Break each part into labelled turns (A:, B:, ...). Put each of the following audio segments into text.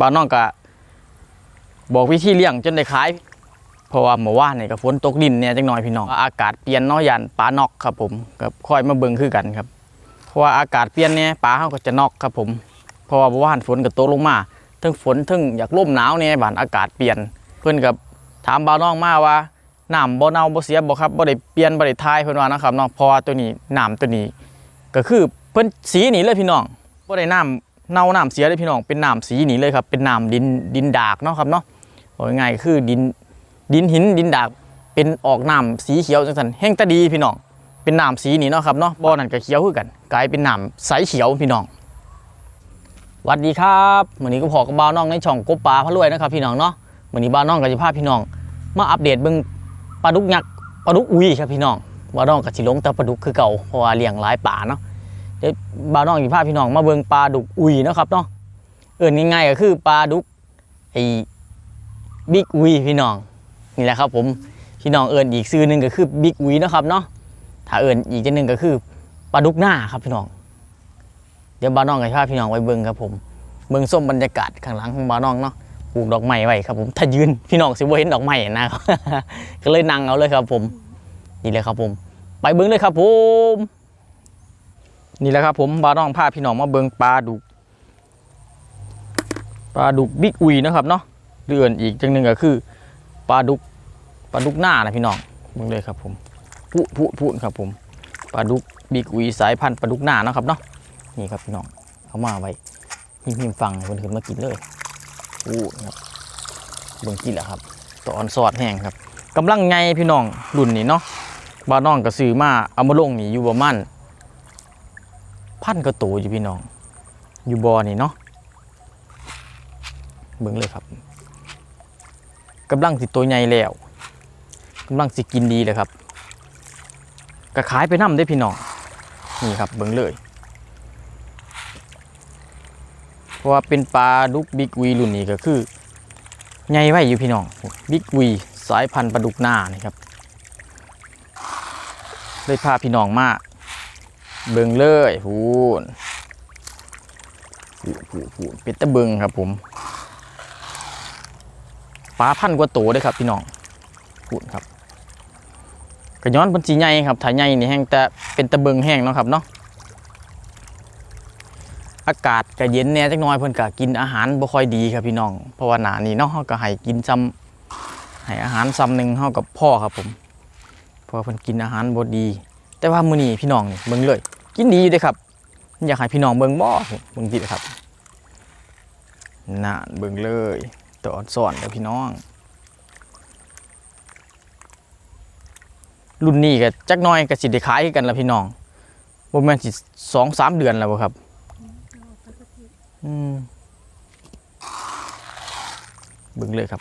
A: บ้านน้องก็บอกวิธีเลี้ยงจนได้ขายเพราะว่าเมื่อวานนี่ก็ฝนตกดินเนี่ยจังหน่อยพี่น้องอากาศเปลี่ยนเนาะยันปลานอกครับผมก็ค่อยมาเบิ่งคือกันครับเพราะว่าอากาศเปลี่ยนเนี่ยปลาเขาก็จะนอกครับผมเพราะว่าเมื่อวานฝนก็ตกลงมาทั้งฝนทั้งอยากร่มหนาวเนี่ยบานอากาศเปลี่ยน เพื่อนกับถามบ่าวน้องมาว่าน้ำบ่เน่าบ่เสียบ่ครับบ่ได้เปลี่ยนบ่ได้ทายเพิ่นว่านะครับเนาะเพราะว่าตัวนี้น้ำตัวนี้ ก็คือเพิ่นสีนี้เลยพี่น้องบ่ได้น้ำ เน่าน้ำเสียเลยพี่น้องเป็นน้ำสีนี้เลยครับเป็นน้ำดินดินดากเนาะครับเนาะเอาง่ายคือดินดินหินดินดากเป็นออกน้ำสีเขียวจังซั่นแห้งตะดีพี่น้องเป็นน้ำสีนี้เนาะครับเนาะบ่อนั่นก็เขียวคือกัน กลายเป็นน้ำใสเขียวพี่น้องสวัสดีครับวันนี้ก็พอกับบ่าน้องในช่องกบปลาพะรวยนะครับพี่น้องเนาะวันนี้บ่าน้องก็จะพาพี่น้อง มาอัปเดตเบิ่งปลาดุกยักษ์ปลาดุกอุ้ยครับพี่น้องบ่าน้องก็สิลงแต่ปลาดุกคือเก่าเพราะว่าเลี้ยงหลายป่าเนาะ เดี๋ยวบ่าวน้องอยู่พาพพี่น้องมาเบิงปลาดุกอุยนะครับเนาะเอิ้นง่ายๆก็คือปลาดุกไอ้บิ๊กอุยพี่น้องนี่แหละครับผมพี่น้องเอิ้นอีกชื่อหนึงก็คือบิ๊กอุยนะครับเนาะถ้าเอิ้นอีกจังหนึ่งก็คือปลาดุกหน้าครับพี่น้อง เดี๋ยวบ่าวน้องก็จะพาพพี่น้องไปเบิงครับผมเบิงส้มบรรยากาศข้างหลังของบ่าวน้องเนาะปลูกดอกไม้ไว้ครับผมถ้ายืนพี่น้องสิบ่เห็นดอกไม้นะครับก็เลยนั่งเอาเลยครับผมนี่เลยครับผม ไปเบิ่งเลยครับผม นี่แหละครับผมบาน้องพาพี่น้องมาเบิงปลาดุกปลาดุกบิ๊กอุยนะครับเนาะเรือนอีกจังหนึ่งก็คือปลาดุกปลาดุกหน้านะพี่น้องเบิ่งเลยครับผมพูดพูดพูดครับผมปลาดุกบิ๊กอุยสายพันธุ์ปลาดุกหน้านะครับเนาะนี่ครับพี่น้องเอามาไว้หิมหิมฟังคนขึ้นมากินเลยพูดครับเบิ่งกินแหละครับตอนสอดแห้งครับกำลังไงพี่น้องรุ่นนี้เนาะบาน้องก็ซื้อมาเอามาลงนี่อยู่ประมาณ พันกระตูอยู่พี่น้อง อยู่บอนี่เนาะเบิ่งเลยครับกำลังสิตัวใหญ่แล้วกำลังสิกินดีเลยครับก็ขายไปน้ำได้พี่น้องนี่ครับเบิ่งเลย เพราะว่าเป็นปลาดุกบิ๊กวีรุ่นนี้ก็คือใหญ่ไว้อยู่พี่น้องบิ๊กวีสายพันธุ์ปลาดุกหน้านี่ครับเลยพาพี่น้องมา เบิงเลยพูนพูนพูนพูเป็นตะเบิงครับผมปลาพันกว่าโตเลยครับพี่น้องพูนครับกระย้อนเป็นสีใหญ่ครับถ้าใหญ่นี่แห้งแต่เป็นตะเบิงแห้งเนาะครับเนาะอากาศก็เย็นแน่จักน่อยเพิ่นก็กินอาหารบ่ค่อยดีครับพี่น้องเพราะว่าหนานี้เนาะเฮาก็ให้กินซ้ำให้อาหารซ้ำหนึ่งเฮากับพ่อครับผมเพราะเพิ่นกินอาหารบ่ดี แต่ว่ามื้อนี้พี่น้องนี่เบิ่งเลย กินดีอยู่เด้ครับ อยากให้พี่น้องเบิ่งบ่เบิ่งดีครับน่าเบิ่งเลยตอนสอนกับพี่น้อง รุ่นนี้ก็จักน้อยก็สิได้ขายกันละพี่น้องบ่แม่นสิสองสามเดือนแล้วบ่ครับอืมเบิ่งเลยครับ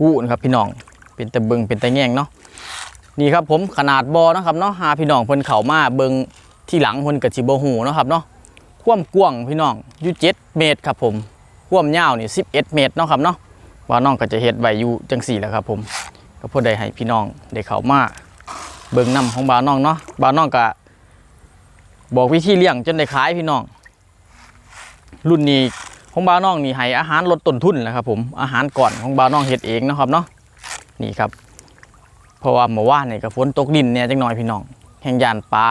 A: ผมอู้นะครับพี่น้องเป็นตะเบิงเป็นตะแง่งเนาะนี่ครับผมขนาดบอนะครับเนาะหาพี่น้องเพิ่นเข้ามาเบิงที่หลังเพิ่นก็สิบ่ฮู้เนาะครับเนาะควมกว้างพี่น้องอยู่7เมตรครับผมความยาวนี่11เอ็ดเมตรเนาะครับเนาะว่าน้องก็จะเฮ็ดไวอยู่จังสี่แหล้วครับผมก็เพื่อได้ให้พี่น้องได้เข้ามาเบิงนํของบาน้องเนาะบาน้องก็บอกวิธีเลี้ยงจนได้ขายพี่น้อง รุ่นนี้ ของบ่าวน้องนี่ให้อาหารลดต้นทุนแหละครับผมอาหารก่อนของบ่าวน้องเฮ็ดเองนะครับเนาะนี่ครับเพราะว่าเมื่อวานนี่ก็ฝนตกดินเนี่ยจังหน่อยพี่น้องแห่งยานปลา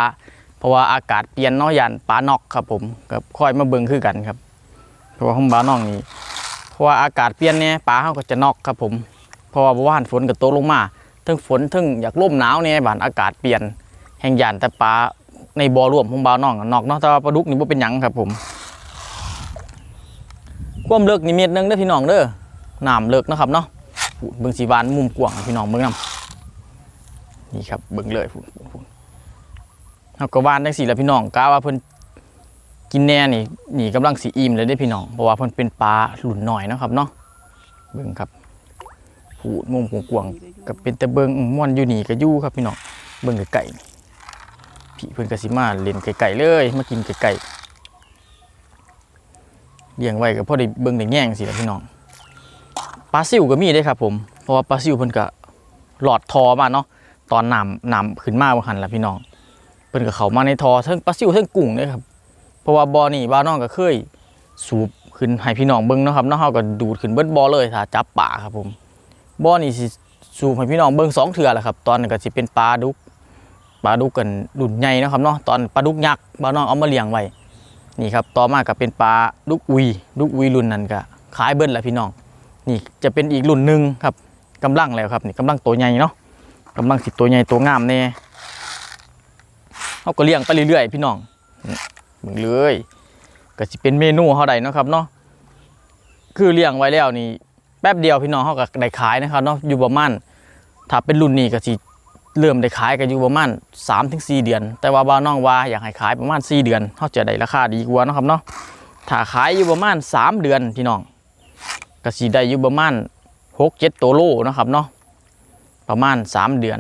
A: เพราะว่าอากาศเปลี่ยนเนาะยานปลานอกครับผมก็ค่อยมาเบิ่งคือกันครับ เพราะว่าของบ้านน้องนี่เพราะว่าอากาศเปลี่ยนเนี่ยปลาเขาก็จะนอกครับผมเพราะว่าเมื่อวานฝนก็ตกลงมาทั้งฝนทั้งอยากร่มหนาวเนี่ยบานอากาศเปลี่ยนแห่งยานแต่ปลาในบ่อรวมของบ้านน้องนอกเนาะแต่ว่าปลาดุกนี่บ่เป็นหยังครับผม ควมเลิกนี่เม็ดหนึงเด้อพี่น้องเด้อน้ำเลิกนะครับเนาะเบิ่งสีวานมุมกว้างพี่น้องเบิ่งนํนี่ครับเบิ่งเลยพูดพูดพูดเฮาก็วานจังซี่แหละพี่น้องกะว่าเพิ่นกินแน่นี่นี่กำลังสิอิ่มเลยเด้พี่น้องเพราะว่าเพิ่นเป็นปลาหลุนหน่อยนะครับเนาะเบิ่งครับพูดมุมกว้างๆก็เป็นแต่เบิ่งม่วนอยู่นี่ก็อยู่ครับพี่น้องเบิ่งไกลๆนี่พี่เพิ่นก็สิมาเล่นไกลๆเลยมากินไกลๆ เลี้ยงไว้ก็พอได้เบิ่งได้แย่งสิพี่น้องปลาซิวก็มีได้ครับผมเพราะว่าปลาซิวเพิ่นก็หลอดทอมาเนาะตอนน้ำน้ำขึ้นมาบ่หันล่ะพี่น้องเพิ่นก็เข้ามาในทอทั้งปลาซิวทั้งกุ้งเลยครับเพราะว่าบ่อนี่บ้านน้องก็เคยสูบขึ้นให้พี่น้องเบิ่งเนาะครับเนาะเฮาก็ดูดขึ้นเบิดบ่อเลยถ้าจับปลาครับผมบ่อนี่สิสูบให้พี่น้องเบิ่งสองเทื่อแหละครับ ตอนนั้นก็สิเป็นปลาดุกปลาดุกกันรุ่นใหญ่นะครับเนาะตอนปลาดุกยักษ์บ้านน้องเอามาเลี้ยงไว้ นี่ครับต่อมาก็เป็นปลาดุกอุยดุกอุยรุ่นนั้นก็ขายเบิดแล้วพี่น้อง นี่จะเป็นอีกรุ่นหนึ่งครับกำลังแล้วครับนี่กำลังตัวใหญ่เนาะกำลังสิตัวใหญ่ตัวงามแน่เขาก็เลี้ยงไปเรื่อยๆพี่น้องมึงเลยก็สิเป็นเมนูเขาใดเนาะครับเนาะคือเลี้ยงไว้แล้วนี่แป๊บเดียวพี่น้องเขาก็ได้ขายนะครับเนาะอยู่ประมาณถ้าเป็นรุ่นนี้ก็สิ เริ่มได้ขายกันอยู่ประมาณ3-4ถึงเดือน แต่ว่าบ้านน้องว่าอยากให้ขายประมาณ 4 เดือนเขาจะได้ราคาดีกว่านะครับเนาะถ้าขายอยู่ประมาณ 3 เดือนพี่น้องก็สีได้อยู่ประมาณหกเจ็ดตัวโลนะครับเนาะประมาณสามเดือน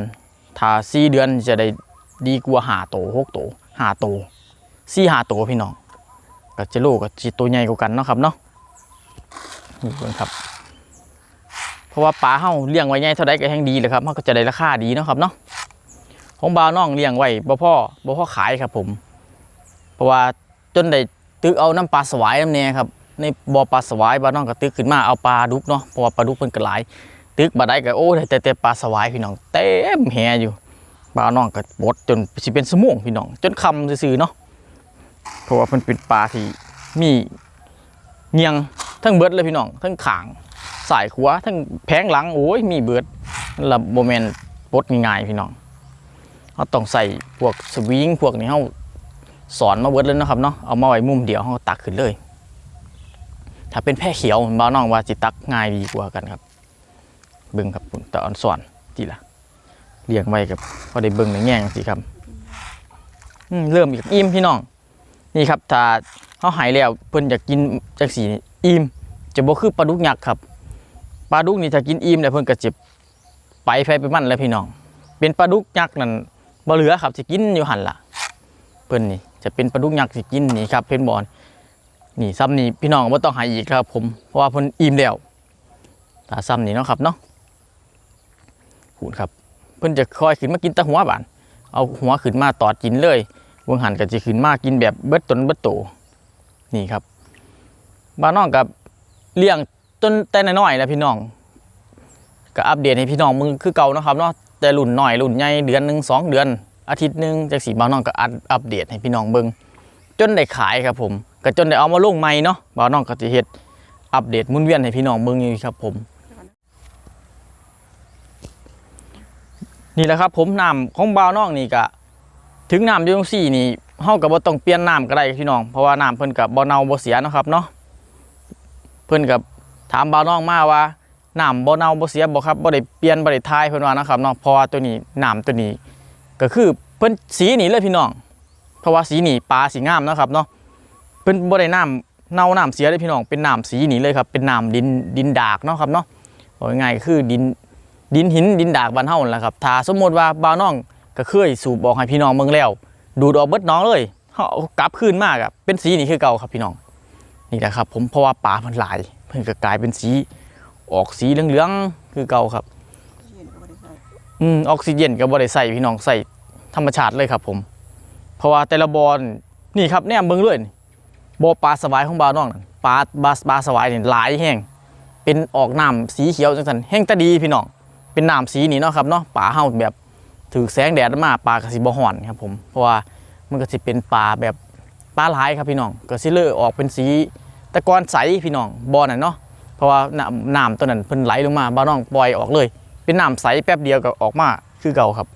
A: ถ้าสี่เดือนจะได้ดีกว่าหาโตหกโตหาโตสี่หาโตพี่น้องก็จะโลก็จะตัวใหญ่กว่ากันเนาะครับเนาะนี่เบิ่งครับ เพราะว่าปลาเฮาเลี้ยงไว้ใหญ่เท่าใดก็แห่งดีเลยครับมันก็จะได้ราคาดีเนาะครับเนาะของบ่าวน้องเลี้ยงไว้บ่พ่อบ่พ่อขายครับผม เพราะว่าจนได้ตึกเอาน้ำปลาสวายน้ำแน่ครับในบ่อปลาสวายบ้านน้องก็ตึกขึ้นมาเอาปลาดุกเนาะเพราะว่าปลาดุกเพิ่นก็หลาย ตึกบ่ได้ก็โอ้แต่แต่ปลาสวายพี่น้องเต็มแหอยู่ปลาน้องก็บดจนสิเป็นสมงพี่น้อง จนคำซื่อๆเนาะเพราะว่าเพิ่นเป็นปลาที่มีเงียงทั้งเบิดเลยพี่น้องทั้งขาง สายขวาทั้งแผงหลังโอ้ยมีเบิดนั่นละบ่แม่นปดง่ายๆพี่น้องเฮาต้องใส่พวกสวิงพวกนี้เฮาสอนมาเบิดเลยนะครับเนาะเอามาไว้มุมเดียวเฮาตักขึ้นเลย ถ้าเป็นแพ่เขียวบ้าน้องว่าจิตักง่ายดีกว่ากันครับ เบิ่งครับผมแต่อ่อนสอนจีละเลี้ยงไว้กับพอได้เบิ่งในแง่งสิครับอืเริ่มอีกอิ่มพี่น้อง นี่ครับถ้าเขาหายแล้วเพิ่นอยากกินจักสีอิ่มจะบ่คือปลาดุกยักษ์ครับ ปลาดุกนี่ถ้ากินอิ่มแล้วเพิ่นก็จะไปไฟไปมันแล้วพี่น้อง เป็นปลาดุกยักษ์นั่นบ่เหลือครับสิกินอยู่หันล่ะ เพิ่นนี่จะเป็นปลาดุกยักษ์สิกินนี่ครับ เพิ่นบอนนี่ซ้ำนี่พี่น้องว่าต้องหายอีกครับ ผมเพราะว่าเพิ่นอิ่มแล้วถ้าซ้ำนี่เนาะครับเนาะหูนครับเพิ่นจะคอยขึ้นมากินตะหัวบาน เอาหัวขึ้นมาตอดกินเลยเวงหันก็จะขึ้นมากินแบบเบิดตนเบิดโตนี่ครับบ้านน้องกับเลี้ยง จนแต่น้อยๆแล้วพี่น้องก็อัปเดตให้พี่น้องมึงคือเก่านะครับเนาะแต่รุ่นหน้อยรุ่นใหญ่เดือนหนึ่งสองเดือน อาทิตย์หนึ่งจากสีบานน้องก็อัปอัปเดตให้พี่น้องเบิ่งจนได้ขายครับผมก็จนได้เอามาลงใหม่เนาะบ่าวน้องก็จะเฮ็ดอัปเดตมุนเวียนให้พี่น้องเบิ่งอยู่ครับผม นี่แหละครับผมน้ำของบ่าวน้องนี่ก็ถึงน้ำยู่งสี่นี่เฮาก็บ่ต้องเปลี่ยนน้ำก็ได้พี่น้องเพราะว่าน้ำเพิ่นก็บ่เน่าบ่เสียนะครับเนาะเพิ่นก็ ถามบ่าวน้องมาว่าน้ำบ่เน่าบ่เสียบ่ครับบ่ได้เปลี่ยนบ่ได้ทายเพิ่นว่านะครับเนาะเพราะว่าตัวนี้น้ำตัวนี้ ก็คือเพิ่นสีนี่เลยพี่น้อง เพราะว่าสีนี่ปลาสีงามนะครับเนาะเป็นบ่ได้น้ำเน่าน้ำเสียเลยพี่น้องเป็นน้ำสีนี้เลยครับเป็นน้ำดินดินดากเนาะครับเนาะบอกง่ายคือดินดินหินดินดากบ้านเฮาแหละครับถ้าสมมติว่าบ่าวน้องก็เคยสูบออกให้พี่น้องเมืองแล้ว ดูดออกเบิดน้องเลยเฮาเอากลับคืนมากอะเป็นสีนี้คือเก่าครับพี่น้องนี่แหละครับผมเพราะว่าปลามันหลาย เพิ่นก็กลายเป็นสีออกสีเหลืองๆคือเก่าครับอืมออกซิเจนก็บ่ได้ใส่พี่น้องใส่ธรรมชาติเลยครับผม เพราะว่าแต่ละบอนนี่ครับแนมเบิ่งเลยนี่บ่อปลาสวายของบ่าวน้องนั่นปลาบาสปลาสวายนี่หลายแห้งเป็นออกน้ำสีเขียวจังซั่นแห้งตาดีพี่น้องเป็นน้ำสีนี่เนาะครับเนาะปลาเฮาแบบถือแสงแดดมาปลาก็สิบ่ฮ้อนครับผมเพราะว่ามันก็สิเป็นปลาแบบปลาหลายครับพี่น้องก็สิเลอออกเป็นสี ตะกอนใสพี่น้องบ่อนั่นเนาะเพราะว่าน้ำน้ำตัวนั้นเพิ่นไหลลงมาบ่าน้องปล่อยออกเลย เป็นน้ำใสแป๊บเดียวก็ออกมาคือเก่าครับ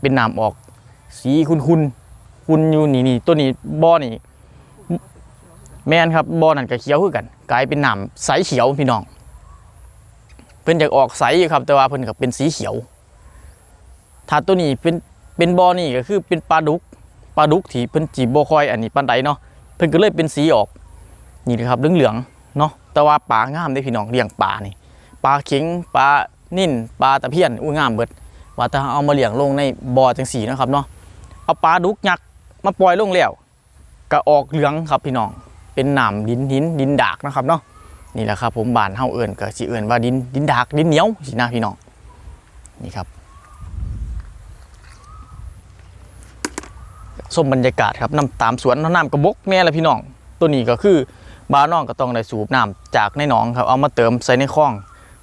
A: เป็นน้ำออกสีคุณคุณคุณอยู่นี่นี่ตัวนี้บ่อนี่แม่นครับบ่อนั่นก็เขียวคือกัน กลายเป็นน้ำใสเขียวพี่น้อง เพิ่นอยากออกใสครับ แต่ว่าเพิ่นก็เป็นสีเขียว ถ้าตัวนี้เป็นเป็นบ่อนี่ก็คือเป็นปลาดุกปลาดุกที่เพิ่นจีบบ่คอยอันนี้ปานใดเนาะเพิ่นก็เลยเป็นสีออก นี่นะครับเหลืองๆเนาะแต่ว่าปลางามเด้พี่น้องเลี้ยงปลานี่ปลาเข็งปลานิ่นปลาตะเพียนอุ้ยงามเบิด ว่าถ้าเอามาเลี้ยงลงในบ่อจังสีนะครับเนาะเอาปลาดุกยักษ์มาปล่อยลงแล้วก็ออกเหลืองครับพี่น้องเป็นหนามดินหินดินดากนะครับเนาะนี่แหละครับผมบานเฮาเอิ้นก็สิเอิ้นว่าดินดินดากดินเหนียวสินะพี่น้องนี่ครับส้มบรรยากาศครับน้ำตามสวนน้ำกระบกแน่ละพี่น้อง ตัวนี้ก็คือ บาวน้องก็ต้องได้สูบน้ำจากในหนองครับเอามาเติมใส่ในคลอง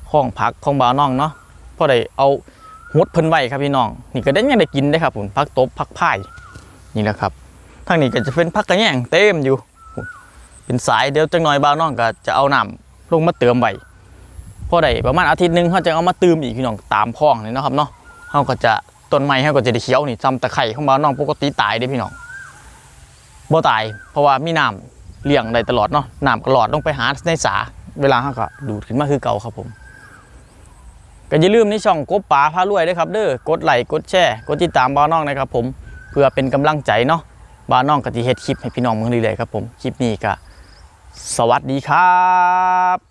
A: คลองพักของบาวน้องเนาะพอได้เอาหดเพิ่นไว้ครับพี่น้อง นี่ก็ได้ยังได้กินได้ครับผมพักตบพักพายนี่แหละครับทางนี้ก็จะเป็นพักกระแยงเต็มอยู่ เป็นสายเดี๋ยวจังหน่อยบาวน้องก็จะเอาน้ำลงมาเติมไว้พอได้ประมาณอาทิตย์หนึงเขาจะเอามาเติมอีกพี่น้องตามคลองนี่นะครับเนาะเขาก็จะต้นไม้เขาก็จะได้เขียวนี่ซ้ำตะไคร่ของบาวน้องปกติตายเด้พี่น้องบ่ตายเพราะว่ามีน้ำ เลี้ยงได้ตลอดเนาะน้ำก็หลอดลงไปหาในสาเวลาเขาก็ดูดขึ้นมาคือเก่าครับผมก็อย่าลืมในช่องกบป่าพารวยด้วยครับเด้อกดไลค์กดแชร์กดติดตามบ้านน้องนะครับผมเพื่อเป็นกำลังใจเนาะบ้านน้องกติเฮ็ดคลิปให้พี่น้องมึงเรื่อยๆครับผมคลิปนี้ก็สวัสดีครับ